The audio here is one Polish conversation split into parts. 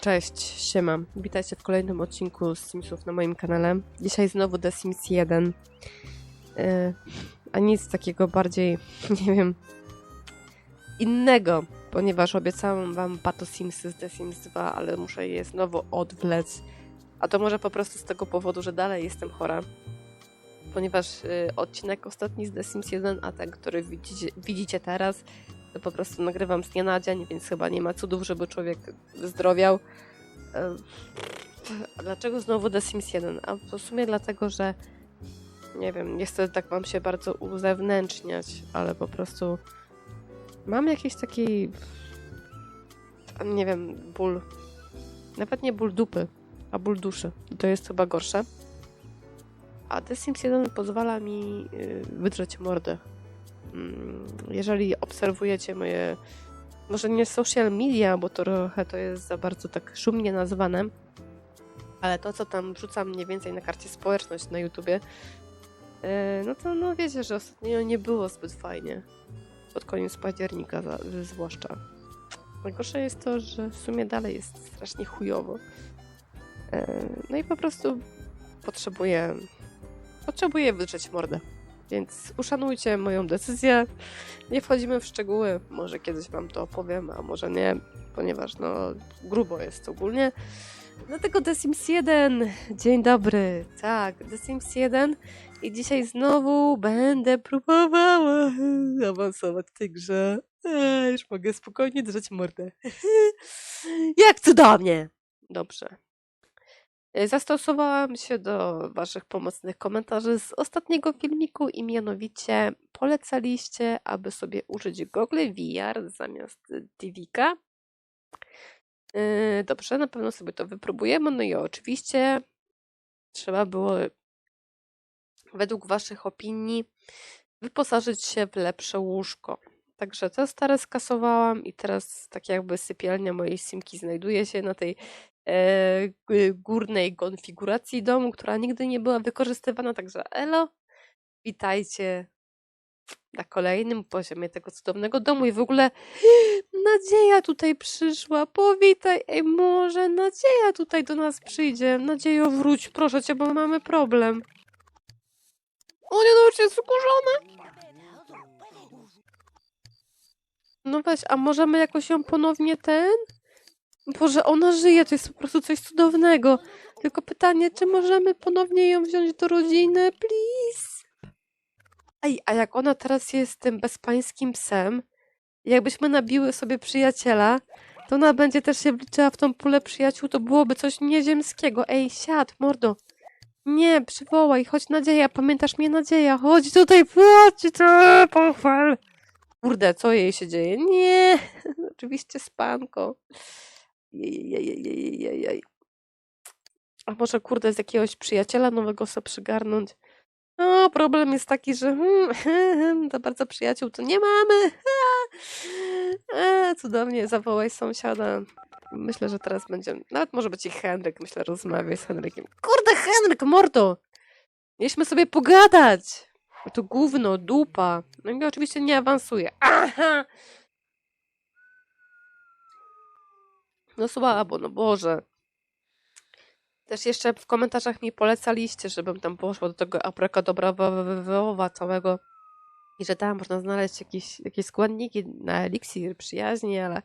Cześć, siema. Witajcie w kolejnym odcinku z Simsów na moim kanale. Dzisiaj znowu The Sims 1. Yy, a nic takiego bardziej, nie wiem, innego, ponieważ obiecałam wam Pato Simsy z The Sims 2, ale muszę je znowu odwlec. A to może po prostu z tego powodu, że dalej jestem chora. Ponieważ yy, odcinek ostatni z The Sims 1, a ten, który widzicie, widzicie teraz, po prostu nagrywam z dnia na dzień, więc chyba nie ma cudów, żeby człowiek zdrowiał. Dlaczego znowu The Sims 1? A w sumie dlatego, że nie wiem, nie chcę tak wam się bardzo uzewnętrzniać, ale po prostu mam jakiś taki nie wiem, ból. Nawet nie ból dupy, a ból duszy. To jest chyba gorsze. A The Sims 1 pozwala mi y, wydrzeć mordę jeżeli obserwujecie moje, może nie social media, bo to trochę to jest za bardzo tak szumnie nazwane, ale to, co tam wrzucam mniej więcej na karcie społeczność na YouTubie, e, no to no wiecie, że ostatnio nie było zbyt fajnie. Pod koniec października za, zwłaszcza. Najgorsze jest to, że w sumie dalej jest strasznie chujowo. E, No i po prostu potrzebuję, potrzebuję wydrzeć mordę. Więc uszanujcie moją decyzję. Nie wchodzimy w szczegóły. Może kiedyś wam to opowiem, a może nie, ponieważ no grubo jest ogólnie. Dlatego The Sims 1. Dzień dobry. Tak, The Sims 1. I dzisiaj znowu będę próbowała awansować w tej grze. Eee, już mogę spokojnie drzeć mordę. Jak cudownie! Dobrze. E, Zastosowałam się do Waszych pomocnych komentarzy z ostatniego filmiku i mianowicie polecaliście, aby sobie użyć Google VR zamiast Divika. Yy, Dobrze, na pewno sobie to wypróbujemy. No i oczywiście trzeba było według Waszych opinii wyposażyć się w lepsze łóżko. Także to stare skasowałam i teraz tak jakby sypialnia mojej simki znajduje się na tej górnej konfiguracji domu, która nigdy nie była wykorzystywana. Także elo, witajcie na kolejnym poziomie tego cudownego domu i w ogóle Nadzieja tutaj przyszła, powitaj, ej może Nadzieja tutaj do nas przyjdzie. Nadziejo wróć, proszę cię, bo mamy problem. O nie, no już jest skurzona. No weź, a możemy jakoś ją ponownie ten? Boże, ona żyje, to jest po prostu coś cudownego. Tylko pytanie, czy możemy ponownie ją wziąć do rodziny, please? Ej, a jak ona teraz jest tym bezpańskim psem, jakbyśmy nabiły sobie przyjaciela, to ona będzie też się wliczała w tą pulę przyjaciół, to byłoby coś nieziemskiego. Ej, siad, mordo. Nie, przywołaj, chodź Nadzieja, pamiętasz mnie Nadzieja, chodź tutaj, chodź, to pochwal. Kurde, co jej się dzieje? Nie, oczywiście spanko. Jejejejejejej. A może kurde z jakiegoś przyjaciela nowego sobie przygarnąć? No, problem jest taki, że hmm, to bardzo przyjaciół to nie mamy. Cudownie, zawołaj sąsiada. Myślę, że teraz będzie. Nawet może być i Henryk, myślę, rozmawiaj z Henrykiem. Kurde, Henryk, mordo! Mieliśmy sobie pogadać! To gówno, dupa. No i oczywiście nie awansuje. No słabo, no Boże. Też jeszcze w komentarzach mi polecaliście, żebym tam poszła do tego abrakadabrowa całego i że tam można znaleźć jakieś, jakieś składniki na eliksir przyjaźni, ale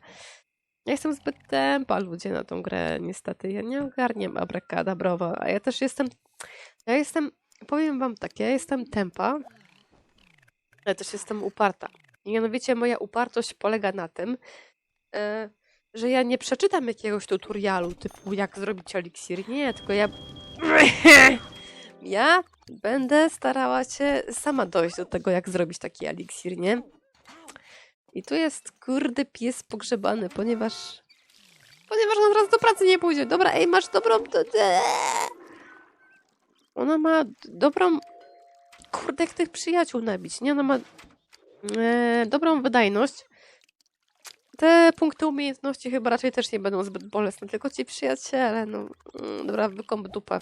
ja jestem zbyt tempa ludzie na tą grę, niestety. Ja nie ogarniam abrakadabrowa, a ja też jestem, ja jestem, powiem wam tak, ja jestem tempa, ale też jestem uparta. I mianowicie moja upartość polega na tym, e, że ja nie przeczytam jakiegoś tutorialu typu jak zrobić eliksir. Nie, tylko ja. Ja będę starała się sama dojść do tego, jak zrobić taki eliksir, nie? I tu jest kurde pies pogrzebany, ponieważ. Ponieważ on teraz do pracy nie pójdzie. Dobra, ej, masz dobrą. Ona ma dobrą. Kurde, jak tych przyjaciół nabić, nie? Ona ma e, dobrą wydajność. Te punkty umiejętności chyba raczej też nie będą zbyt bolesne, tylko ci przyjaciele, no. mm, Dobra, wykąp dupę.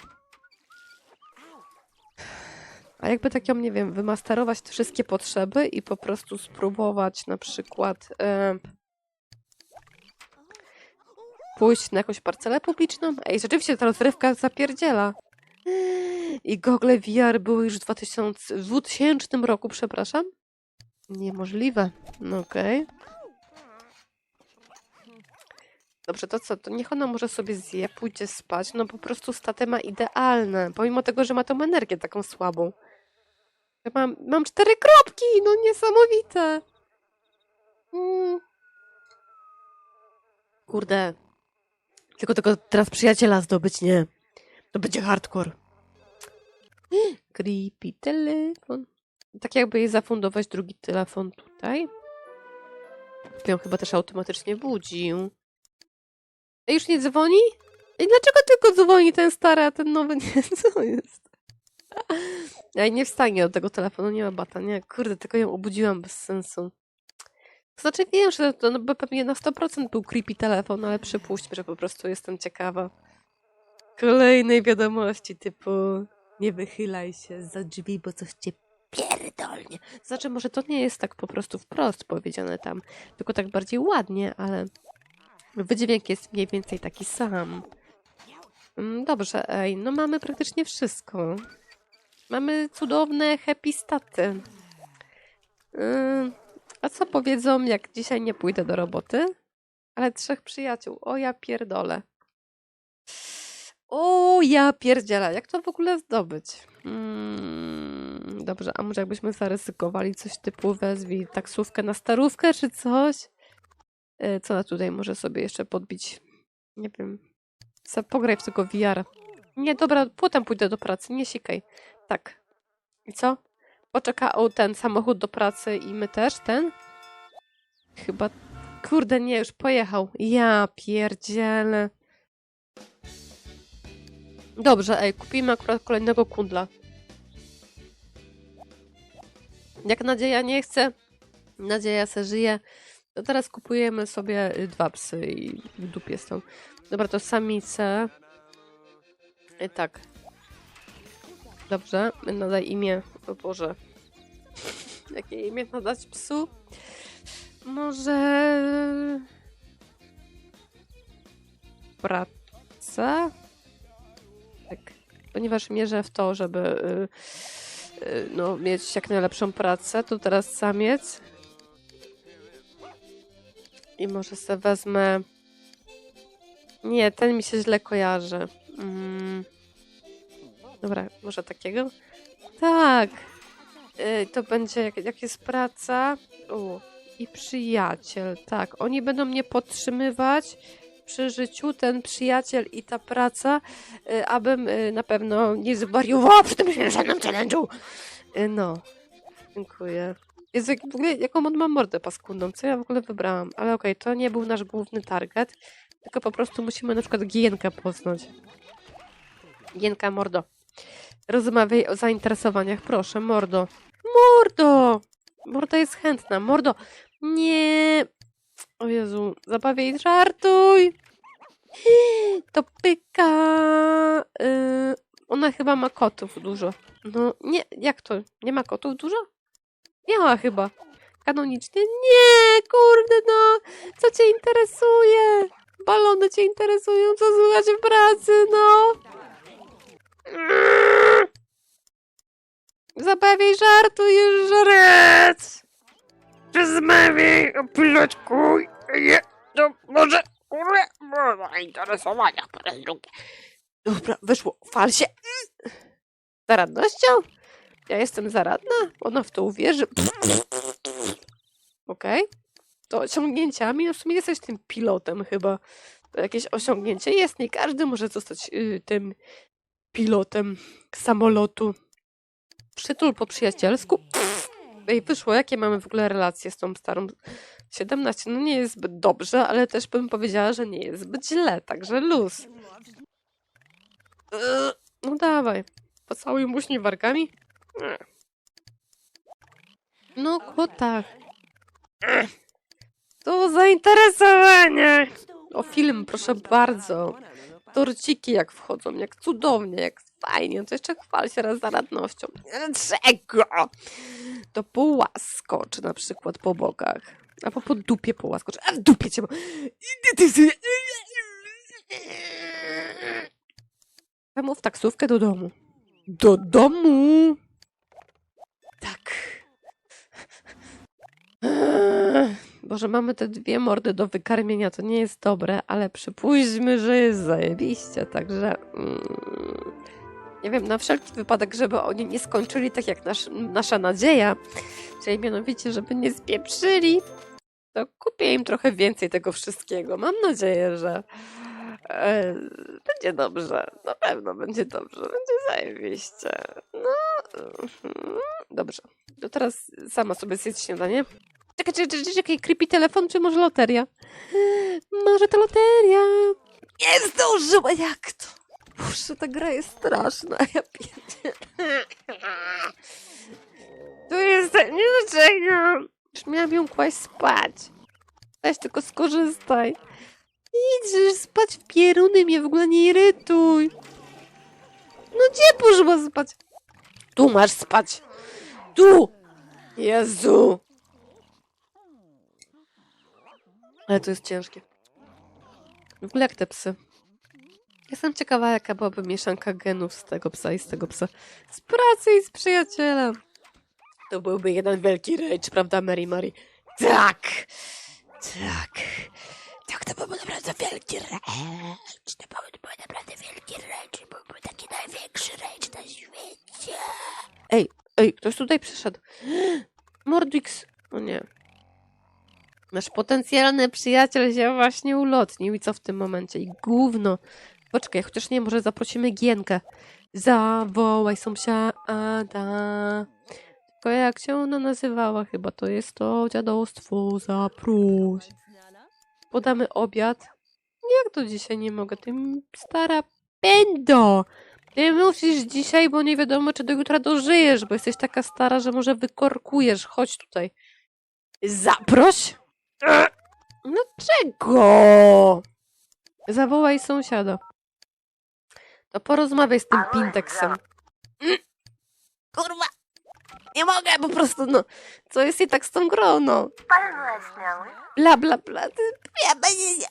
A jakby tak ją, nie wiem, wymasterować te wszystkie potrzeby i po prostu spróbować na przykład... E, pójść na jakąś parcelę publiczną? Ej, rzeczywiście ta rozrywka zapierdziela. I gogle VR były już w 2000, w 2000 roku, przepraszam? Niemożliwe. No okej. Dobrze, to co? To niech ona może sobie zje, pójdzie spać. No po prostu statę ma idealne. Pomimo tego, że ma tą energię taką słabą. Ja mam, mam cztery kropki! No niesamowite! Mm. Kurde. Tylko tego teraz przyjaciela zdobyć, nie. To będzie hardcore. Creepy telefon. Tak jakby jej zafundować drugi telefon tutaj. Ją chyba też automatycznie budził. Już nie dzwoni? I dlaczego tylko dzwoni ten stary, a ten nowy nie? Co jest? Ej, nie wstanie od tego telefonu, nie ma bata, nie? Kurde, tylko ją obudziłam bez sensu. To znaczy wiem, że to no, pewnie na 100% był creepy telefon, ale przypuśćmy, że po prostu jestem ciekawa. Kolejnej wiadomości typu nie wychylaj się za drzwi, bo coś cię pierdolnie. Znaczy może to nie jest tak po prostu wprost powiedziane tam, tylko tak bardziej ładnie, ale wydźwięk jest mniej więcej taki sam. Mm, Dobrze, ej, no mamy praktycznie wszystko. Mamy cudowne happy staty. Yy, a co powiedzą, jak dzisiaj nie pójdę do roboty? Ale trzech przyjaciół. O ja pierdolę. O ja pierdzielę. Jak to w ogóle zdobyć? Mm, dobrze, a może jakbyśmy zaryzykowali coś typu wezwij taksówkę na starówkę czy coś? Yy, Co ona tutaj może sobie jeszcze podbić? Nie wiem. Pograj w tego VR. Nie, dobra, potem pójdę do pracy, nie sikaj. Tak. I co? Poczeka o ten samochód do pracy i my też, ten? Chyba... Kurde, nie, już pojechał. Ja pierdzielę. Dobrze, ej, kupimy akurat kolejnego kundla. Jak nadzieja nie chce, nadzieja se żyje, to teraz kupujemy sobie y, dwa psy i w dupie są. Dobra, to samice. I tak. Dobrze, nadaj imię. O Boże. Jakie imię nadać psu? Może... Praca? Tak. Ponieważ mierzę w to, żeby y, y, no, mieć jak najlepszą pracę, to teraz samiec. I może sobie wezmę... Nie, ten mi się źle kojarzy. Mm. Dobra, może takiego? Tak. Y, to będzie, jak, jak jest praca. O, i przyjaciel. Tak, oni będą mnie podtrzymywać przy życiu, ten przyjaciel i ta praca, y, abym y, na pewno nie zwariowała przy tym żadnym challenge'u. Y, no, dziękuję. Jezu, w ogóle, jaką on ma mordę paskundą, co ja w ogóle wybrałam? Ale okej, to nie był nasz główny target, tylko po prostu musimy na przykład Gienkę poznać. Gienka, mordo. Rozmawiaj o zainteresowaniach, proszę, mordo. Mordo! Morda jest chętna, mordo. Nie. O Jezu, zabawiaj, żartuj. To pyka. Yy, ona chyba ma kotów dużo. No nie, jak to? Nie ma kotów dużo? Miała chyba. Kanonicznie. Nie, kurde no. Co cię interesuje? Balony cię interesują, co słychać w pracy, no. Zabawiaj, żartuj, już żrec! Rozmawiaj o pilotku. Nie, to może kurde, bo zainteresowania po raz drugi. Dobra, wyszło. Fal się. Zaradnością? Ja jestem zaradna? Ona w to uwierzy. Okej. To osiągnięciami? No w sumie jesteś tym pilotem chyba. To jakieś osiągnięcie jest. Nie każdy może zostać y, tym pilotem samolotu. Przytul po przyjacielsku. Ej, wyszło, jakie mamy w ogóle relacje z tą starą 17? No nie jest zbyt dobrze, ale też bym powiedziała, że nie jest zbyt źle, także luz. Eee, No dawaj. Pocałuj muśni wargami. No. Ech. To zainteresowanie. O film, proszę bardzo. Torciki jak wchodzą, jak cudownie, jak fajnie. To jeszcze chwal się raz za radnością. Czego? To połaskocz na przykład po bokach. Albo po dupie połaskocz. A w dupie cię. bo- Zamów taksówkę do domu. Do domu! Tak. Eee, Boże, mamy te dwie mordy do wykarmienia, to nie jest dobre, ale przypuśćmy, że jest zajebiście, także... Mm, nie wiem, na wszelki wypadek, żeby oni nie skończyli tak jak nasz, nasza nadzieja, czyli mianowicie, żeby nie spieprzyli, to kupię im trochę więcej tego wszystkiego. Mam nadzieję, że e, będzie dobrze. Na pewno będzie dobrze. Będzie zajebiście. No, mhm, dobrze. To teraz sama sobie zjedz śniadanie. Czekaj, czekaj, czekaj, czekaj, creepy telefon, czy może loteria? Może to loteria? Nie zdążyła, jak to? Boże, ta gra jest straszna, ja pierdzie. Tu jest nie dlaczego. Już miałam ją kłaść spać. Weź tylko skorzystaj. Idź spać w pieruny, mnie w ogóle nie irytuj. No gdzie poszła spać? Tu masz spać. Tu! Jezu! Ale to jest ciężkie. W ogóle jak te psy. Jestem ciekawa, jaka byłaby mieszanka genów z tego psa i z tego psa. Z pracy i z przyjacielem. To byłby jeden wielki rage, prawda, Mary Mary? Tak! Tak. Tak, to byłby naprawdę wielki rage. To byłby naprawdę wielki rage. Byłby taki największy rage na świecie. Ej, ej, ktoś tutaj przyszedł. Mordwix. O nie. Nasz potencjalny przyjaciel się właśnie ulotnił. I co w tym momencie? I gówno. Poczekaj, chociaż nie, może zaprosimy Gienkę. Zawołaj sąsiada. Tylko jak się ona nazywała? Chyba to jest to dziadostwo. Zaproś. Podamy obiad. Jak to dzisiaj nie mogę? Ty stara pędo. Ty musisz dzisiaj, bo nie wiadomo, czy do jutra dożyjesz, bo jesteś taka stara, że może wykorkujesz. Chodź tutaj. Zaproś. E, No czego? Zawołaj sąsiada. To porozmawiaj z tym Pinteksem. Kurwa! Nie mogę po prostu, no. Co jest i tak z tą grą, no. Bla, bla, bla. Ja będzie...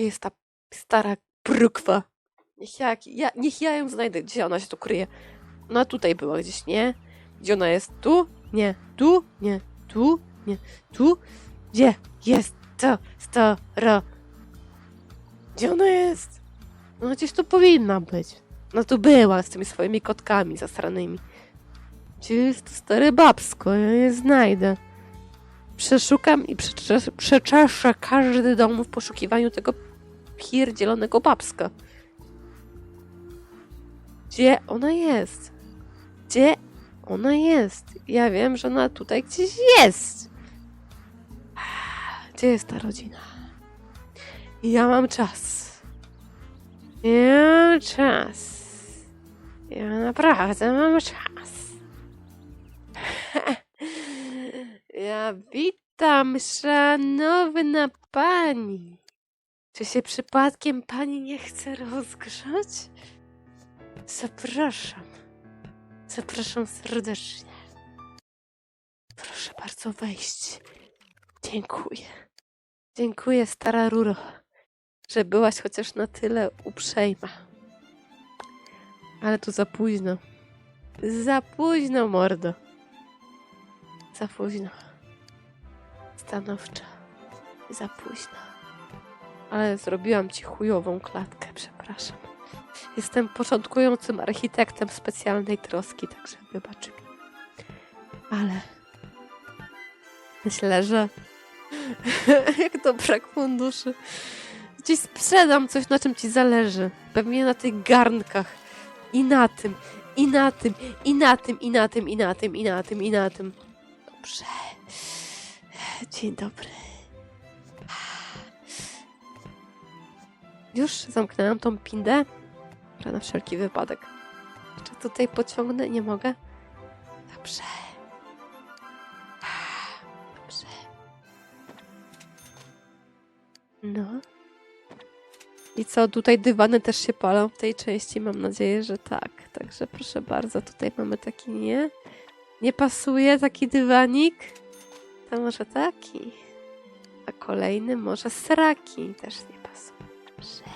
Gdzie jest ta stara brukwa? Niech ja, ja, niech ja ją znajdę. Gdzie ona się tu kryje? No tutaj była gdzieś, nie? Gdzie ona jest? Tu? Nie. Tu? Nie. Tu? Nie. Tu? Gdzie jest ta stara? Gdzie ona jest? No gdzieś tu powinna być. No tu była z tymi swoimi kotkami zasranymi. Gdzie jest to stare babsko? Ja je znajdę. Przeszukam i przeczeszę, przeczeszę każdy dom w poszukiwaniu tego pierdzielonego babska. Gdzie ona jest? Gdzie ona jest? Ja wiem, że ona tutaj gdzieś jest. Gdzie jest ta rodzina? Ja mam czas. Ja mam czas. Ja naprawdę mam czas. Ja witam, szanowna pani. Czy się przypadkiem pani nie chce rozgrzać? Zapraszam. Zapraszam serdecznie. Proszę bardzo wejść. Dziękuję. Dziękuję, stara Ruro, że byłaś chociaż na tyle uprzejma. Ale tu za późno. Za późno, mordo. Za późno. Stanowczo. Za późno. Ale zrobiłam ci chujową klatkę, przepraszam. Jestem początkującym architektem specjalnej troski, także wybacz mi. Ale myślę, że jak to brak funduszy. Ci sprzedam coś, na czym ci zależy. Pewnie na tych garnkach. I na tym, i na tym, i na tym, i na tym, i na tym, i na tym, i na tym. Dobrze. Dzień dobry. Już zamknęłam tą pindę. Na wszelki wypadek. Czy tutaj pociągnę? Nie mogę? Dobrze. Dobrze. No. I co, tutaj dywany też się palą w tej części? Mam nadzieję, że tak. Tak Także proszę bardzo, tutaj mamy taki nie. Nie pasuje taki dywanik. To może taki. A kolejny może sraki. Też nie. Dobrze.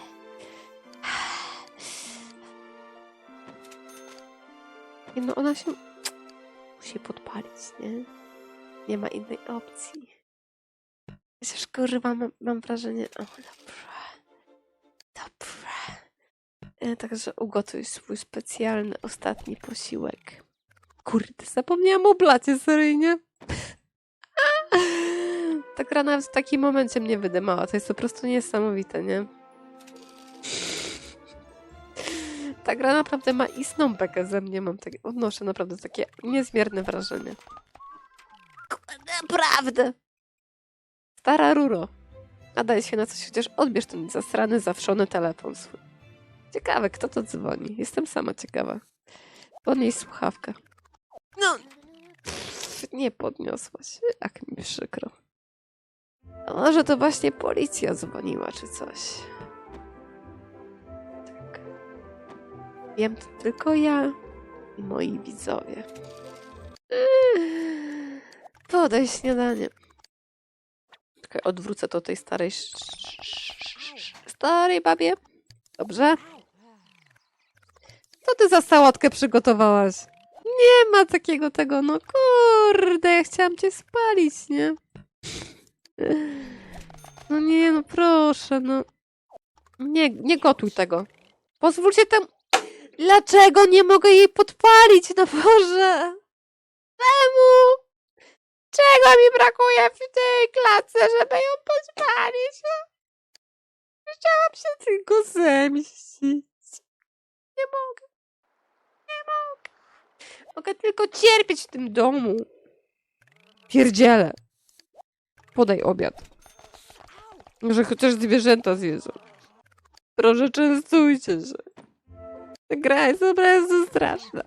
Nie, No ona się musi podpalić, nie? Nie ma innej opcji. Chociaż kurwa, mam, mam wrażenie... O, dobrze. Dobrze. E, Także ugotuj swój specjalny ostatni posiłek. Kurde, zapomniałam o blacie seryjnie. Ta gra w takim momencie mnie wydymała. To jest po prostu niesamowite, nie? Ta gra naprawdę ma istną bekę ze mnie. Mam takie, odnoszę naprawdę takie niezmierne wrażenie. Naprawdę! Stara ruro. Nadaj się na coś, chociaż odbierz ten zasrany, zawszony telefon swój. Ciekawe, kto to dzwoni. Jestem sama ciekawa. Podnieś słuchawkę. No, pff, nie podniosłaś. Jak mi przykro. A może to właśnie policja dzwoniła, czy coś. Wiem to tylko ja i moi widzowie. Podaj śniadanie. Czekaj, odwrócę to tej starej... Starej babie. Dobrze? Co ty za sałatkę przygotowałaś? Nie ma takiego tego, no kurde, ja chciałam cię spalić, nie? No nie, no proszę, no. Nie, nie gotuj tego. Pozwólcie temu... Dlaczego nie mogę jej podpalić, no Boże? Czemu? Czego mi brakuje w tej klatce, żeby ją podpalić? No? Chciałam się tylko zemścić. Nie mogę. Nie mogę. Mogę tylko cierpieć w tym domu. Pierdziele. Podaj obiad. Może chociaż zwierzęta zjedzą. Proszę, częstujcie się. Ta gra jest prostu straszna.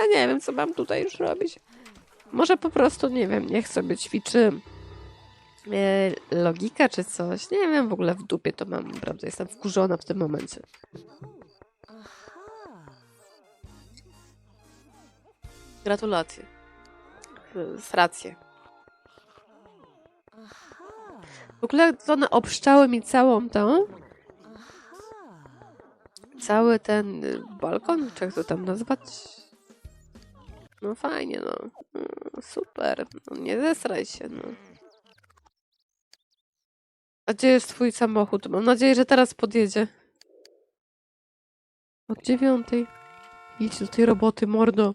Ja nie wiem, co mam tutaj już robić. Może po prostu, nie wiem, niech sobie ćwiczy e, logika czy coś. Nie wiem, w ogóle w dupie to mam, naprawdę. Jestem wkurzona w tym momencie. Gratulacje. Z rację. W ogóle one obszczały mi całą tą. Cały ten y, balkon, czy jak to tam nazwać? No fajnie, no. Mm, Super. No, nie zesraj się, no. A gdzie jest twój samochód? Mam nadzieję, że teraz podjedzie. Od dziewiątej. Idź do tej roboty, mordo.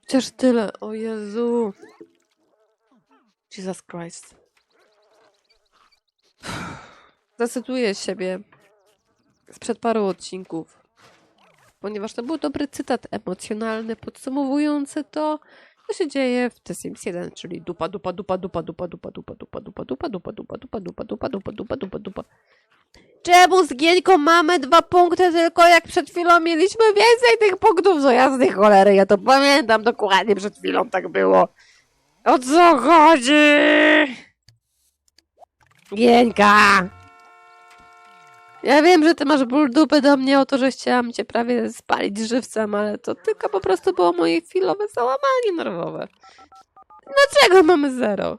Chociaż tyle. O Jezu. Jesus Christ. Zacytuję siebie sprzed paru odcinków. Ponieważ to był dobry cytat emocjonalny, podsumowujący to, co się dzieje w The Sims 1, czyli dupa, dupa, dupa, dupa, dupa, dupa, dupa, dupa, dupa, dupa, dupa, dupa, dupa, dupa, dupa, dupa, dupa, dupa, dupa. Czemu z mamy dwa punkty, tylko jak przed chwilą mieliśmy więcej tych punktów, co jasnej cholery, ja to pamiętam dokładnie, przed chwilą tak było. O co chodzi? Gieńka! Ja wiem, że ty masz ból dupy do mnie o to, że chciałam cię prawie spalić żywcem, ale to tylko po prostu było moje chwilowe załamanie nerwowe. Dlaczego mamy zero?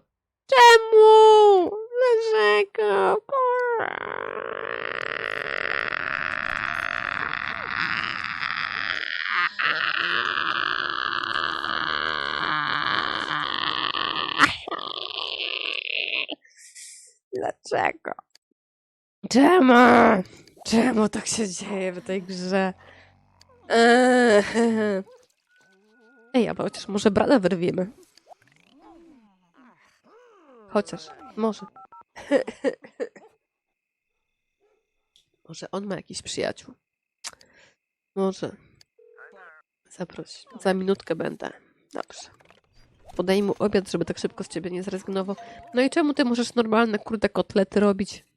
Czemu? Dlaczego? Dlaczego? Czemu? Czemu tak się dzieje w tej grze? Ej, a chociaż może brada wyrwiemy. Chociaż, może. może on ma jakiś przyjaciół. Może. Zaproś. Za minutkę będę. Dobrze. Podaj mu obiad, żeby tak szybko z ciebie nie zrezygnował. No i czemu ty możesz normalne, kurde, kotlety robić?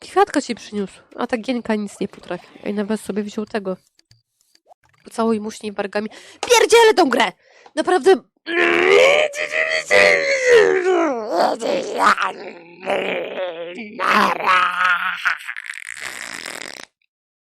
Kwiatka ci przyniósł, a ta gienka nic nie potrafi. Ej, nawet sobie wziął tego. Pocałuj muśniej wargami. Pierdzielę tą grę! Naprawdę... Nara.